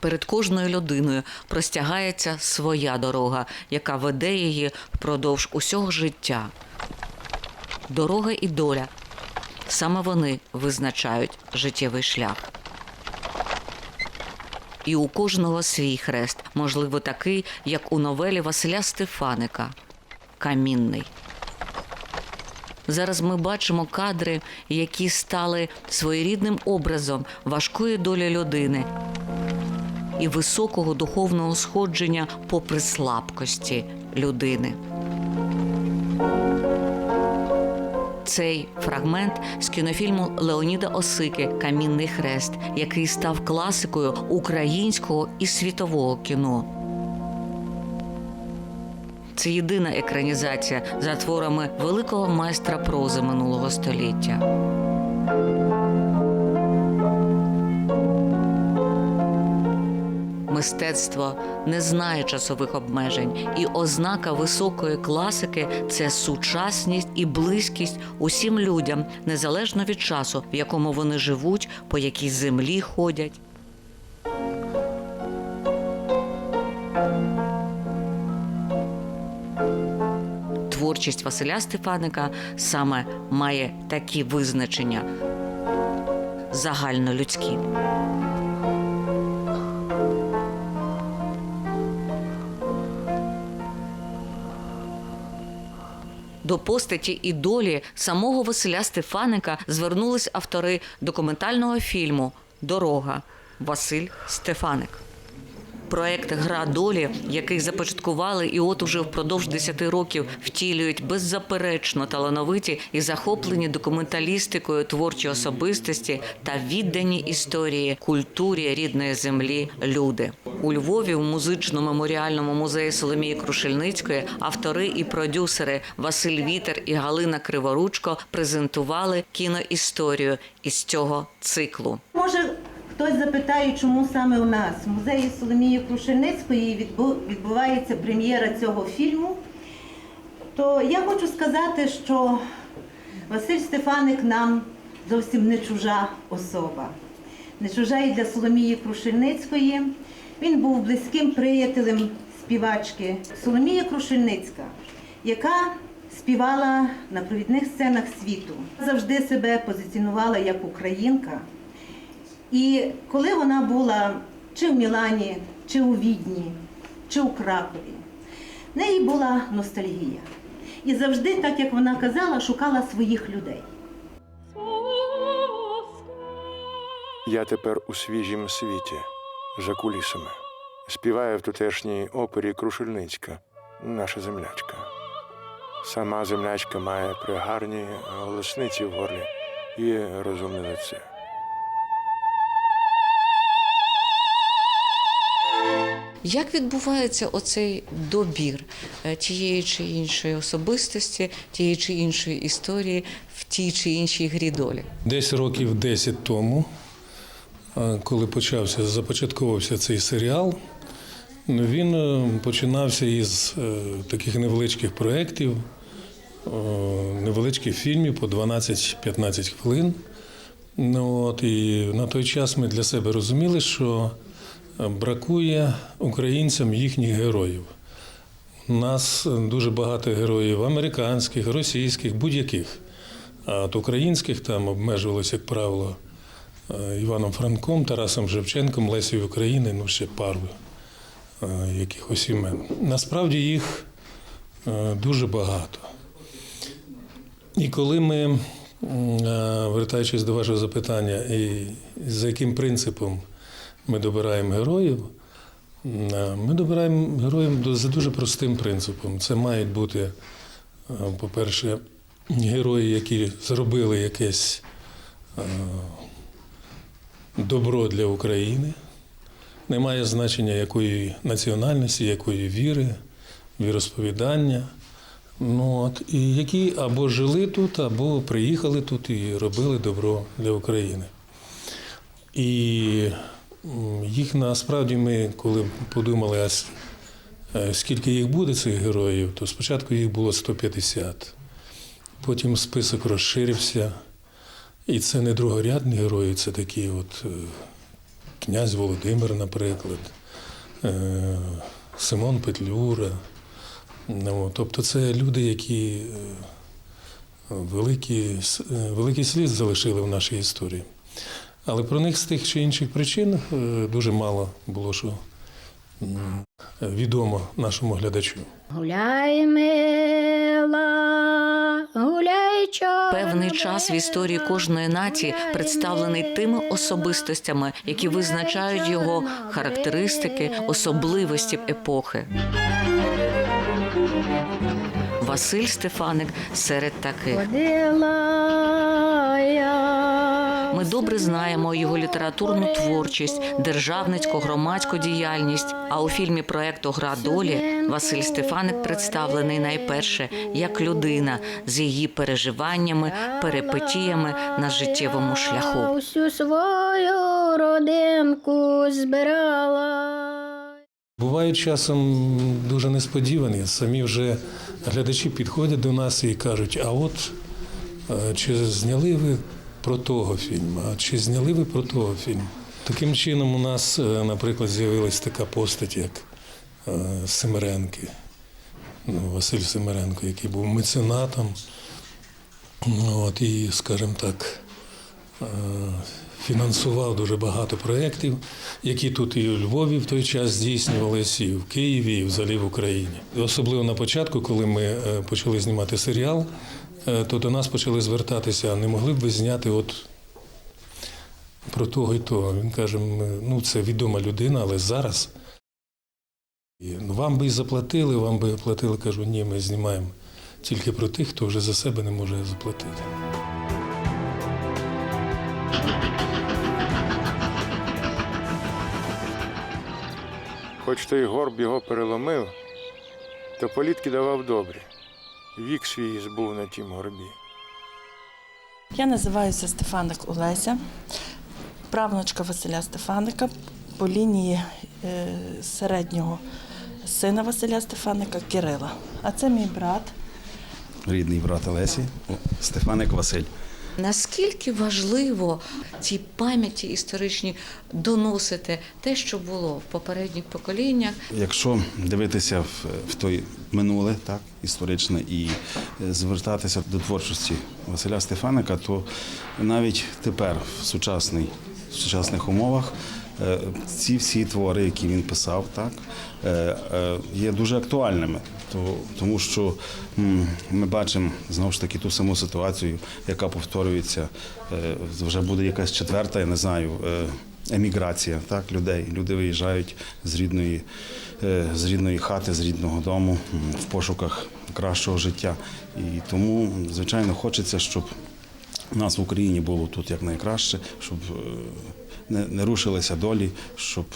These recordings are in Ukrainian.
Перед кожною людиною простягається своя дорога, яка веде її впродовж усього життя. Дорога і доля саме вони визначають життєвий шлях. І у кожного свій хрест, можливо, такий, як у новелі Василя Стефаника Камінний. Зараз ми бачимо кадри, які стали своєрідним образом важкої долі людини і високого духовного сходження попри слабкості людини. Цей фрагмент з кінофільму Леоніда Осики Камінний хрест, який став класикою українського і світового кіно. Це єдина екранізація за творами великого майстра прози минулого століття. Мистецтво не знає часових обмежень, і ознака високої класики це сучасність і близькість усім людям, незалежно від часу, в якому вони живуть, по якій землі ходять. Творчість Василя Стефаника саме має такі визначення загальнолюдські. До постаті і долі самого Василя Стефаника звернулись автори документального фільму Дорога Василь Стефаник. Проект Гра долі, який започаткували і от уже впродовж 10 років втілюють беззаперечно талановиті і захоплені документалістикою творчі особистості та віддані історії культурі рідної землі люди. У Львові у музично-меморіальному музеї Соломії Крушельницької автори і продюсери Василь Вітер і Галина Криворучко презентували кіноісторію із цього циклу. Може, хтось запитає, чому саме у нас в музеї Соломії Крушельницької відбу- відбувається прем'єра цього фільму. То я хочу сказати, що Василь Стефаник нам зовсім не чужа особа. Не чужа і для Соломії Крушельницької. Він був близьким приятелем співачки Соломія Крушельницька, яка співала на провідних сценах світу. Завжди себе позиціонувала як українка. І коли вона була чи в Мілані, чи у Відні, чи у Кракові, в неї була ностальгія. І завжди, так як вона казала, шукала своїх людей. Я тепер у свіжім світі, за кулісами. Співаю в тутешній опері Крушельницька, наша землячка. Сама землячка має пригарні голосниці в горлі і розумне лице. Як відбувається оцей добір е, тієї чи іншої особистості, тієї чи іншої історії в тій чи іншій грі долі? Десь років 10 тому, е, коли почався, започатковувався цей серіал, він е, починався із таких невеличких проєктів, невеличких фільмів по 12-15 хвилин. Ну, от, і на той час ми для себе розуміли, що бракує українцям їхніх героїв. У нас дуже багато героїв американських, російських, будь-яких. А от українських там обмежувалося, як правило, е, Іваном Франком, Тарасом Шевченком, Лесією України, ну ще пару е, якихось імен. Насправді їх е, дуже багато. І коли ми, вертаючись до вашого запитання, і за яким принципом ми добираємо героїв, е, ми добираємо героїв за дуже простим принципом. Це мають бути, е, по-перше, герої, які зробили якесь е, добро для України. Немає значення якої національності, якої віри, віросповідання. Ну, от, і які або жили тут, або приїхали тут і робили добро для України. І їх насправді ми, коли подумали, а е, скільки їх буде, цих героїв, то спочатку їх було 150. Потім список розширився. І це не другорядні герої, це такі от е, князь Володимир, наприклад, е, Симон Петлюра. Ну, тобто це люди, які великий, великий слід залишили в нашій історії. Але про них з тих чи інших причин е, дуже мало було що відомо нашому глядачу. Гуляй, мила, гуляй, чорна Певний час в історії кожної нації представлений тими особистостями, які визначають його характеристики, особливості епохи. Василь Стефаник серед таких. Ходила я. Ми добре знаємо його літературну творчість, державницьку громадську діяльність. А у фільмі проекту Гра долі Василь Стефаник представлений найперше як людина з її переживаннями, перипетіями на життєвому шляху. Усю свою родинку збирала. Бувають часом дуже несподівані. Самі вже глядачі підходять до нас і кажуть: а от е, чи зняли ви про того фільму, а чи зняли ви про того фільму? Таким чином, у нас, е, наприклад, з'явилась така постать, як е, Семеренки, ну, Василь Семеренко, який був меценатом. Ну, От, і, скажімо так, е, фінансував дуже багато проєктів, які тут і у Львові в той час здійснювалися, і в Києві, і взагалі в Україні. Особливо на початку, коли ми почали знімати серіал, то до нас почали звертатися, не могли б ви зняти от про того і того. Він каже, ну це відома людина, але зараз. Ну, вам би і заплатили, вам би платили. Кажу, ні, ми знімаємо тільки про тих, хто вже за себе не може заплатити. Хоч той горб його переломив, то політки давав добрі. Вік свій збув на тім горбі. Я називаюся Стефаник Олеся, правнучка Василя Стефаника по лінії е, середнього сина Василя Стефаника Кирила. А це мій брат. рідний брат Олесі, Стефаник Василь. Наскільки важливо цій пам'яті історичній доносити те, що було в попередніх поколіннях, Якщо дивитися в, той минуле, так, історичне, і е, звертатися до творчості Василя Стефаника, то навіть тепер, в, сучасний, в сучасних умовах, е, ці всі твори, які він писав, так, е, є дуже актуальними. То, тому що ми бачимо знову ж таки ту саму ситуацію, яка повторюється. Е, вже буде якась четверта, я не знаю. е, еміграція так, людей. Люди виїжджають з рідної, е, з рідної хати, з рідного дому в пошуках кращого життя. І тому, звичайно, хочеться, щоб нас в Україні було тут якнайкраще, щоб не, рушилися долі, щоб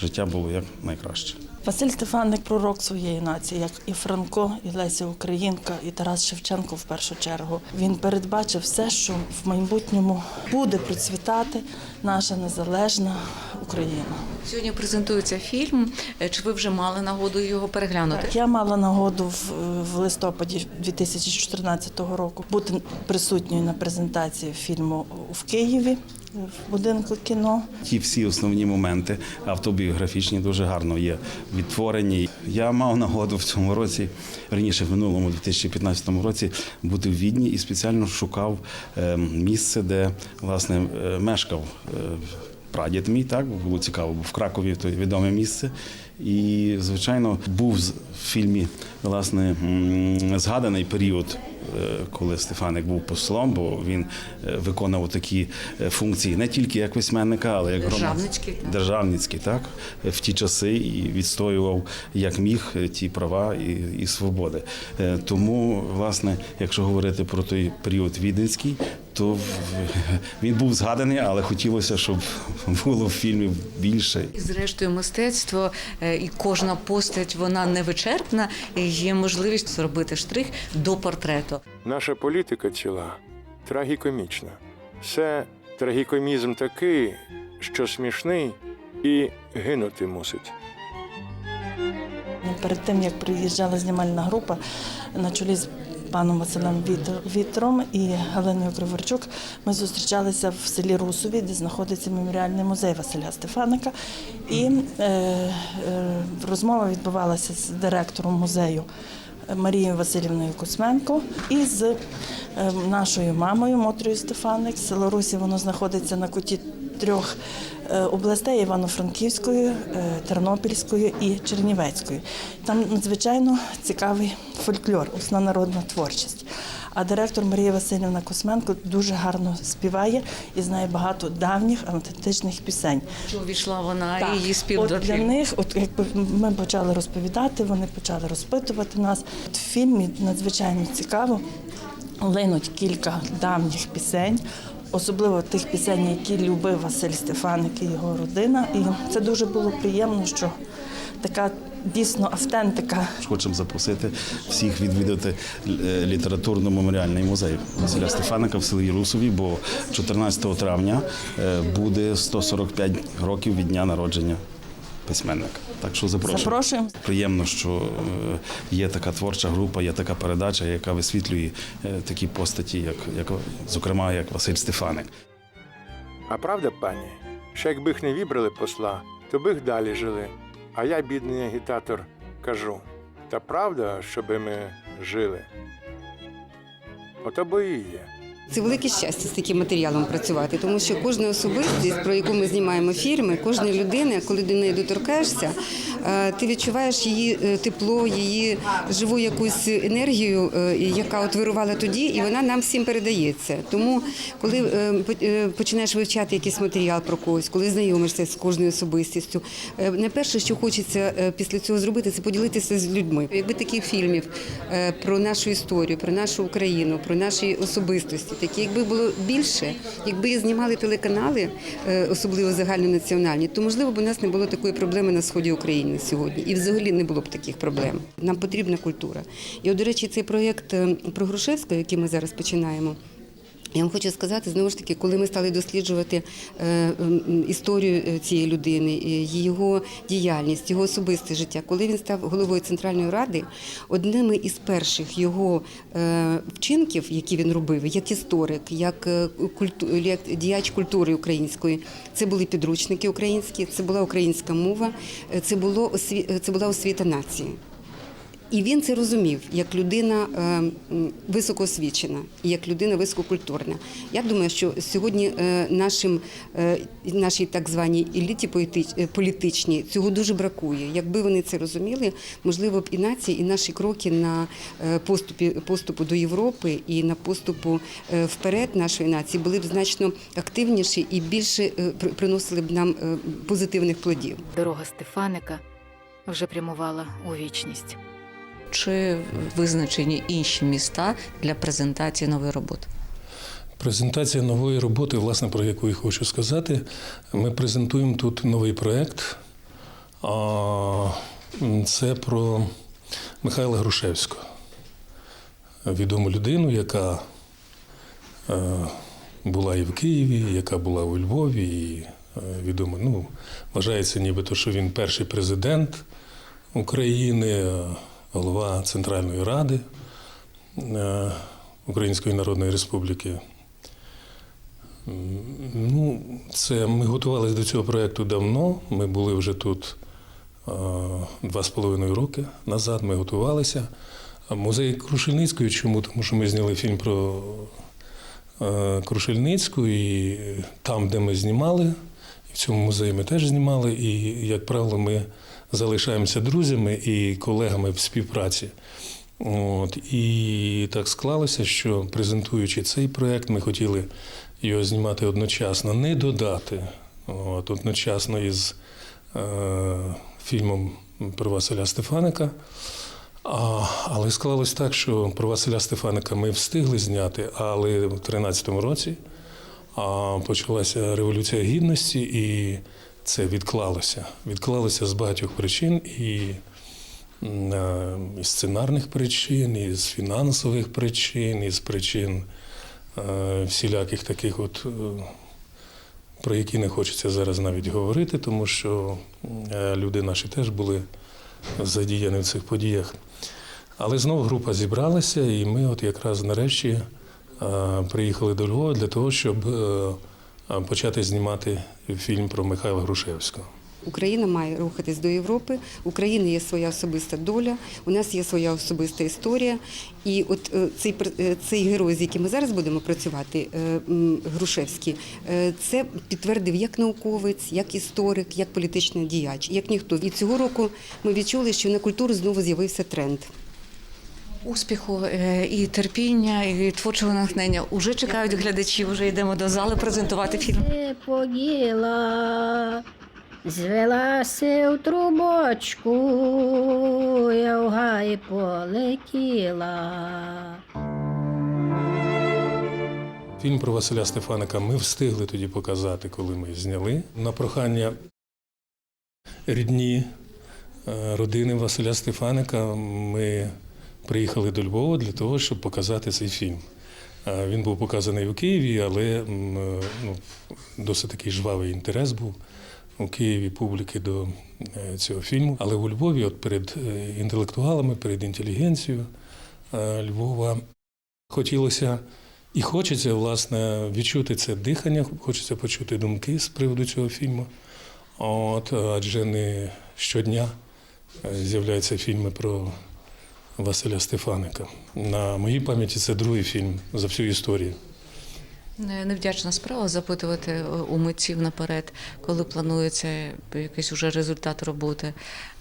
життя було як найкраще. Василь Стефаник пророк своєї нації, як і Франко, і Леся Українка, і Тарас Шевченко в першу чергу. Він передбачив все, що в майбутньому буде процвітати наша незалежна Україна. сьогодні презентується фільм. Е, Чи ви вже мали нагоду його переглянути? Я мала нагоду в, в листопаді 2014 року бути присутньою на презентації фільму в Києві в будинку кіно. Ті всі основні моменти автобіографічні дуже гарно є відтворені. Я мав нагоду в цьому році, раніше в минулому 2015 році, бути в Відні і спеціально шукав е, місце, де власне е, мешкав. е, Прадід мій так було цікаво, бо в Кракові то відоме місце. І, звичайно, був в фільмі власне згаданий період, коли Стефаник був послом, бо він е, виконував такі е, функції не тільки як письменника, але як Державницький, так. державницькі, так в ті часи і відстоював як міг е, ті права і, і свободи. Е, Тому, власне, якщо говорити про той період віденський, то він був згаданий, але хотілося, щоб було в фільмі більше. І зрештою, мистецтво е, і кожна постать вона невичерпна, і є можливість зробити штрих до портрету. Наша політика ціла трагікомічна. Це трагікомізм такий, що смішний і гинути мусить. Перед тим як приїжджала знімальна група на чолі з паном Василем Вітром і Галиною Криворчук ми зустрічалися в селі Русові, де знаходиться меморіальний музей Василя Стефаника. І е, е, розмова відбувалася з директором музею Марією Васильівною Кузьменко і з е, нашою мамою Мотрою Стефаник. Село Русі воно знаходиться на куті трьох е, областей Івано-Франківської, е, Тернопільської і Чернівецької. Там надзвичайно цікавий фольклор, усна народна творчість. А директор Марія Васильівна Косменко дуже гарно співає і знає багато давніх автентичних пісень. Увійшла вона Так. і її спів от для них, от якби ми почали розповідати, вони почали розпитувати нас. От в фільмі надзвичайно цікаво линуть кілька давніх пісень. Особливо тих пісень, які любив Василь Стефаник і його родина. І це дуже було приємно, що така дійсно автентика Хочемо запросити всіх відвідати е, літературно-меморіальний музей Василя Стефаника в селі Русові, бо 14 травня е, буде 145 років від дня народження письменника. Так що запрошуємо. запрошуємо. Приємно, що е, є така творча група, є така передача, яка висвітлює е, такі постаті, як, як зокрема як Василь Стефаник. А правда, пані, що якби їх не вібрали посла, то би їх далі жили. А я, бідний агітатор, кажу: та правда, щоби ми жили? Ото бо і є. Це велике щастя з таким матеріалом працювати, тому що кожна особистість, про яку ми знімаємо фільми, кожна людина, коли до неї доторкаєшся, е, ти відчуваєш її е, тепло, її живу якусь енергію, е, яка от вирувала тоді, і вона нам всім передається. Тому, коли по- починаєш вивчати якийсь матеріал про когось, коли знайомишся з кожною особистістю, найперше, що хочеться після цього зробити, це поділитися з людьми. Якби таких фільмів про нашу історію, про нашу Україну, про наші особистості, такі, якби було більше, якби знімали телеканали, е, особливо загальнонаціональні, то можливо б у нас не було такої проблеми на сході України сьогодні, і взагалі не було б таких проблем. Нам потрібна культура. І, до речі, цей проєкт е, про Грушевського, який ми зараз починаємо. Я вам хочу сказати, знову ж таки, коли ми стали досліджувати е, історію е, цієї людини, його діяльність, його особисте життя, коли він став головою Центральної ради, одними із перших його е, вчинків, які він робив, як історик, як, діяч культури української, це були підручники українські, це була українська мова, це, було, це була освіта нації. І він це розумів як людина е, високоосвічена і як людина висококультурна. Я думаю, що сьогодні е, нашим е, нашій так званій еліті політичній цього дуже бракує. Якби вони це розуміли, можливо б і нації, і наші кроки на поступі поступу до Європи і на поступу вперед нашої нації були б значно активніші і більше приносили б нам позитивних плодів. Дорога Стефаника вже прямувала у вічність. Чи визначені інші міста для презентації нової роботи? Презентація нової роботи, власне, про яку я хочу сказати. Ми презентуємо тут новий проєкт. Це про Михайла Грушевського, відому людину, яка е, була і в Києві, яка була у Львові, і е, відомо, ну, вважається нібито, що він перший президент України, голова Центральної Ради е, Української Народної Республіки. Ну, це ми готувалися до цього проєкту давно. Ми були вже тут е, два з половиною роки назад. Ми готувалися. Музей Крушельницької чому? Тому що ми зняли фільм про е, Крушельницьку, і там, де ми знімали, і в цьому музеї ми теж знімали. І, як правило, ми залишаємося друзями і колегами в співпраці. От, і так склалося, що презентуючи цей проєкт, ми хотіли його знімати одночасно, не додати, от, одночасно із е, фільмом про Василя Стефаника. А, але склалось так, що про Василя Стефаника ми встигли зняти, але в 13-му році а, почалася Революція Гідності, і це відклалося. Відклалося з багатьох причин. І е, із сценарних причин, із фінансових причин, із причин е, всіляких таких, от, е, про які не хочеться зараз навіть говорити, тому що люди наші теж були задіяні в цих подіях. Але знову група зібралася, і ми от якраз нарешті приїхали до Львова для того, щоб почати знімати фільм про Михайла Грушевського. Україна має рухатись до Європи. У України є своя особиста доля, у нас є своя особиста історія. І от е, цей е, цей герой, з яким ми зараз будемо працювати, е, Грушевський, це підтвердив як науковець, як історик, як політичний діяч, як ніхто. І цього року ми відчули, що на культуру знову з'явився тренд. Успіху е, і терпіння, і творчого натхнення уже чекають глядачі. Вже йдемо до зали презентувати фільм. Ти поділа, звелася в трубочку, я в гай полетіла. Фільм про Василя Стефаника ми встигли тоді показати, коли ми зняли. На прохання рідні е, родини Василя Стефаника ми приїхали до Львова для того, щоб показати цей фільм. Е, Він був показаний у Києві, але е, ну, досить такий жвавий інтерес був у Києві публіки до е, цього фільму. Але у Львові, от перед інтелектуалами, перед інтелігенцією Львова хотілося і хочеться, власне, відчути це дихання, хочеться почути думки з приводу цього фільму. От, адже не щодня з'являються фільми про Василя Стефаника. На моїй пам'яті це другий фільм за всю історію. Невдячна справа запитувати е, у митців наперед, коли планується якийсь уже результат роботи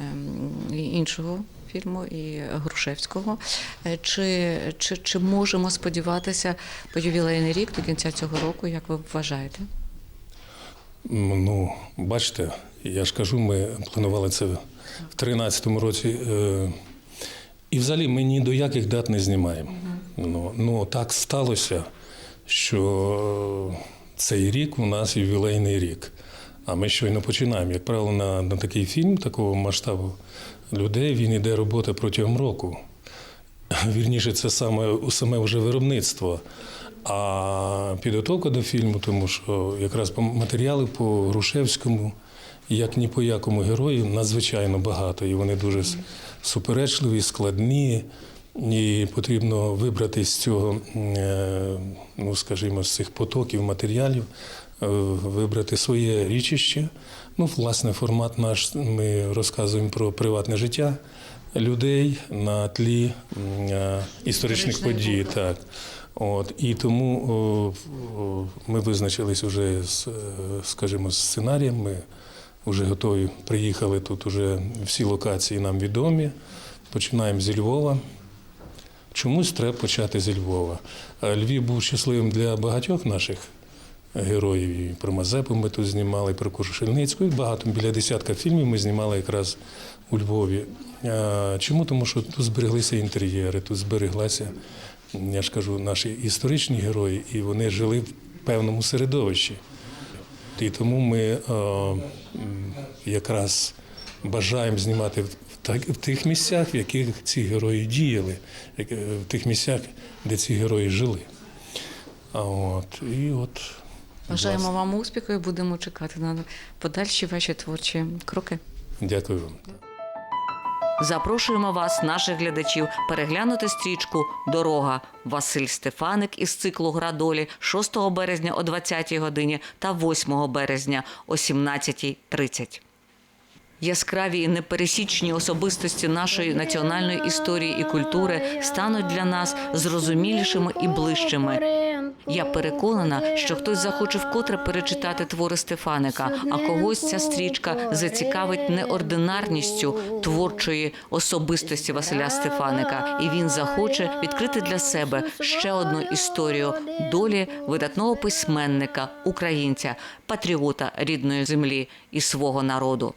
ем, і іншого фільму, і Грушевського. Е, Чи, чи, чи можемо сподіватися по ювілейний рік до кінця цього року, як ви вважаєте? Ну, бачите, я ж кажу, ми планували це в 2013 році. Е, І взагалі ми ні до яких дат не знімаємо. Ну, ну так сталося, що цей рік у нас ювілейний рік. А ми щойно починаємо. Як правило, на, на такий фільм такого масштабу людей він іде робота протягом року. Вірніше, це саме саме вже виробництво. А підготовка до фільму, тому що якраз по матеріали по Грушевському, як ні по якому герою, надзвичайно багато. І вони дуже суперечливі, складні. І потрібно вибрати з цього, е, ну скажімо, з цих потоків матеріалів, е, вибрати своє річище. Ну, власне, формат наш ми розказуємо про приватне життя людей на тлі е, історичних подій. Так. От, і тому о, о, ми визначились вже з, скажімо, з сценарієм. Ми вже готові. Приїхали тут уже всі локації нам відомі. Починаємо зі Львова. Чомусь треба почати зі Львова. Е, Львів був щасливим для багатьох наших героїв. І про Мазепу ми тут знімали, і про Крушельницьку. І багато біля десятка фільмів ми знімали якраз у Львові. Е, Чому? Тому що тут збереглися інтер'єри, тут збереглася, я ж кажу, наші історичні герої, і вони жили в певному середовищі. І тому ми е, якраз бажаємо знімати в, так, в тих місцях, в яких ці герої діяли, е, в тих місцях, де ці герої жили. А от, і от, Бажаємо власне, вам успіху і будемо чекати на подальші ваші творчі кроки. Дякую вам. Запрошуємо вас, наших глядачів, переглянути стрічку Дорога Василь Стефаник із циклу Гра долі 6 березня о 20 годині та 8 березня о 17.30. Яскраві і непересічні особистості нашої національної історії і культури стануть для нас зрозумілішими і ближчими. Я переконана, що хтось захоче вкотре перечитати твори Стефаника, а когось ця стрічка зацікавить неординарністю творчої особистості Василя Стефаника, і він захоче відкрити для себе ще одну історію долі видатного письменника, українця, патріота рідної землі і свого народу.